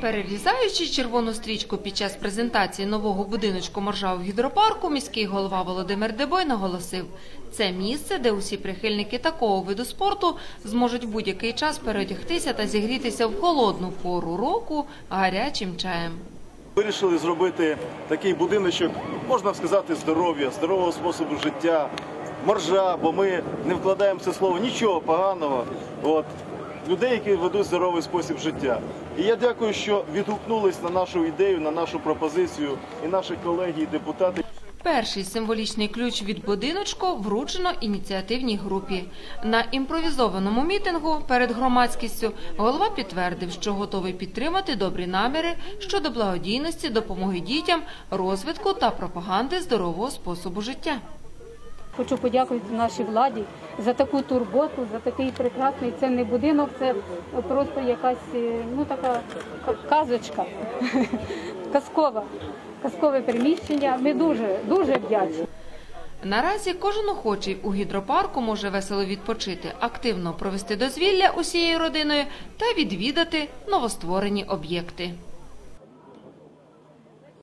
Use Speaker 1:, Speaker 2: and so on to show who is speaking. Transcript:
Speaker 1: Перерізаючи червону стрічку під час презентації нового будиночку моржа у гідропарку, міський голова Володимир Дебой наголосив, це місце, де усі прихильники такого виду спорту зможуть будь-який час переодягтися та зігрітися в холодну пору року гарячим чаєм.
Speaker 2: Вирішили зробити такий будиночок, можна сказати, здоров'я, здорового способу життя, моржа, бо ми не вкладаємо це слово нічого поганого. От людей, які ведуть здоровий спосіб життя. І я дякую, що відгукнулись на нашу ідею, на нашу пропозицію, і наші колеги, і депутати.
Speaker 1: Перший символічний ключ від будиночку вручено ініціативній групі. На імпровізованому мітингу перед громадськістю голова підтвердив, що готовий підтримати добрі наміри щодо благодійності, допомоги дітям, розвитку та пропаганди здорового способу життя.
Speaker 3: Хочу подякувати нашій владі за таку турботу, за такий прекрасний. Це не будинок, це просто якась е, ну така казочка, казкова, казкове приміщення. Ми дуже дуже вдячні.
Speaker 1: Наразі кожен охочий у гідропарку може весело відпочити, активно провести дозвілля усією родиною та відвідати новостворені об'єкти.